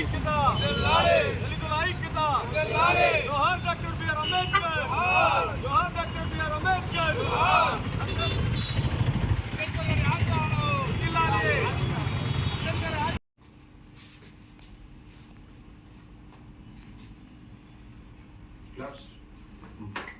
ఐక్యత దళితుల ఐక్యత జోహార్ డాక్టర్ బిఆర్ అంబేద్కర్ జోహార్ doctor B R Ambedkar Yes. Mm -hmm.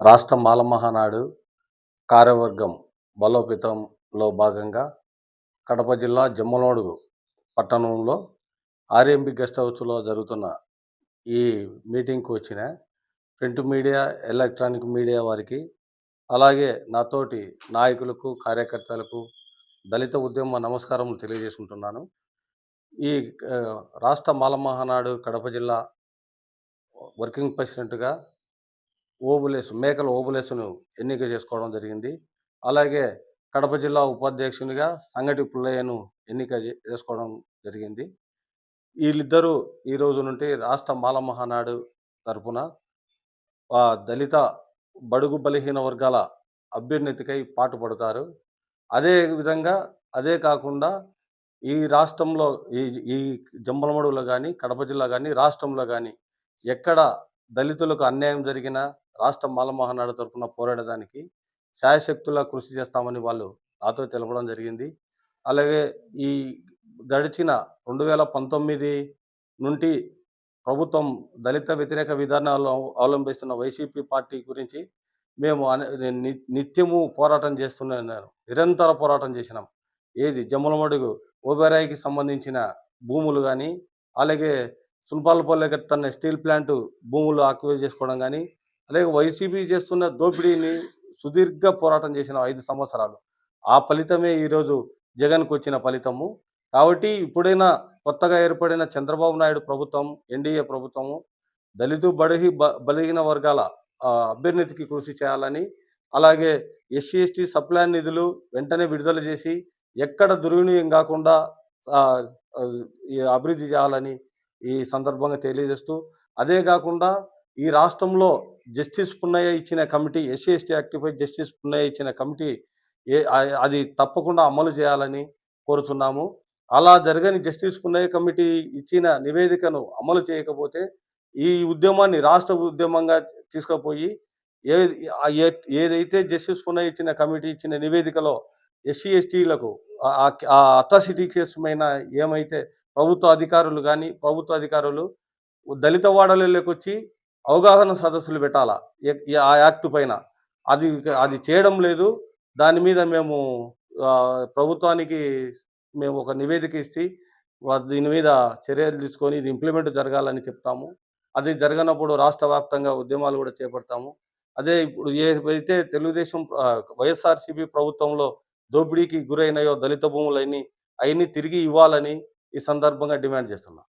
రాష్ట్ర మాలమహానాడు కార్యవర్గం బలోపేతంలో భాగంగా కడప జిల్లా జమ్మలోడుగు పట్టణంలో ఆర్ఎంబి గెస్ట్ హౌస్లో జరుగుతున్న ఈ మీటింగ్కి వచ్చిన ప్రింట్ మీడియా ఎలక్ట్రానిక్ మీడియా వారికి అలాగే నాతోటి నాయకులకు కార్యకర్తలకు దళిత ఉద్యమ నమస్కారం తెలియజేసుకుంటున్నాను. ఈ రాష్ట్ర మాలమహానాడు కడప జిల్లా వర్కింగ్ ప్రెసిడెంట్గా ఓబులేసు మేకల ఓబులేసును ఎన్నిక చేసుకోవడం జరిగింది. అలాగే కడప జిల్లా ఉపాధ్యక్షునిగా సంగటి పుల్లయ్యను ఎన్నిక చేసుకోవడం జరిగింది. వీళ్ళిద్దరూ ఈ రోజు నుండి రాష్ట్ర మాల మహానాడు తరపున ఆ దళిత బడుగు బలహీన వర్గాల అభ్యున్నతికై పాటుపడతారు అదే విధంగా అదే కాకుండా ఈ రాష్ట్రంలో ఈ ఈ జంబలమడుగులో కానీ కడప జిల్లా కానీ రాష్ట్రంలో కానీ ఎక్కడ దళితులకు అన్యాయం జరిగినా రాష్ట్ర మాలమహానాడు తరఫున తరపున పోరాడడానికి శాయశక్తులా కృషి చేస్తామని వాళ్ళు నాతో తెలపడం జరిగింది. అలాగే ఈ గడిచిన రెండు వేల పంతొమ్మిది నుండి ప్రభుత్వం దళిత వ్యతిరేక విధానాలు అవలంబిస్తున్న వైసీపీ పార్టీ గురించి మేము నిత్యము పోరాటం చేస్తున్నాను నిరంతర పోరాటం చేసినాం. ఏది జమ్మలమడుగు ఓబెరాయికి సంబంధించిన భూములు కానీ అలాగే సున్పాలపల్లె తన స్టీల్ ప్లాంట్ భూములు ఆక్యుపై చేసుకోవడం కానీ అలాగే వైసీపీ చేస్తున్న దోపిడీని సుదీర్ఘ పోరాటం చేసిన ఐదు సంవత్సరాలు. ఆ ఫలితమే ఈరోజు జగన్కు వచ్చిన ఫలితము. కాబట్టి ఇప్పుడైనా కొత్తగా ఏర్పడిన చంద్రబాబు నాయుడు ప్రభుత్వం ఎన్డీఏ ప్రభుత్వము దళితు బడిహి బ బలిగిన వర్గాల ఆ, అభ్యున్నతికి కృషి చేయాలని అలాగే ఎస్సీ ఎస్టీ సప్లాన్ నిధులు వెంటనే విడుదల చేసి ఎక్కడ దుర్వినియోగం కాకుండా అభివృద్ధి చేయాలని ఈ సందర్భంగా తెలియజేస్తూ అదే కాకుండా ఈ రాష్ట్రంలో జస్టిస్ పున్నయ్య ఇచ్చిన కమిటీ ఎస్సీ ఎస్టీ యాక్టిఫై జస్టిస్ పున్నయ్య ఇచ్చిన కమిటీ ఏ అది తప్పకుండా అమలు చేయాలని కోరుతున్నాము అలా జరగని జస్టిస్ పున్నయ్య కమిటీ ఇచ్చిన నివేదికను అమలు చేయకపోతే ఈ ఉద్యమాన్ని రాష్ట్ర ఉద్యమంగా తీసుకుపోయి ఏ ఏ- ఏదైతే జస్టిస్ పున్నయ్య ఇచ్చిన కమిటీ ఇచ్చిన నివేదికలో ఎస్సీ ఎస్టీలకు ఆ అట్రాసిటీ కేసు పైన ఏమైతే ప్రభుత్వ అధికారులు కానీ ప్రభుత్వ అధికారులు దళిత వాడలలోకి వచ్చి అవగాహన సదస్సులు పెట్టాలా? ఏ- ఆ యాక్ట్ పైన. అది అది చేయడం లేదు. దాని మీద మేము ప్రభుత్వానికి మేము ఒక నివేదిక ఇచ్చి దీని మీద చర్యలు తీసుకొని ఇది ఇంప్లిమెంట్ జరగాలని చెప్తాము. అది జరగనప్పుడు రాష్ట్ర వ్యాప్తంగా ఉద్యమాలు కూడా చేపడతాము. అదే ఇప్పుడు ఏవైతే తెలుగుదేశం వైఎస్ఆర్సీపీ ప్రభుత్వంలో దోపిడీకి గురైనయో దళిత భూములన్నీ అవన్నీ తిరిగి ఇవ్వాలని ఈ సందర్భంగా డిమాండ్ చేస్తున్నాం.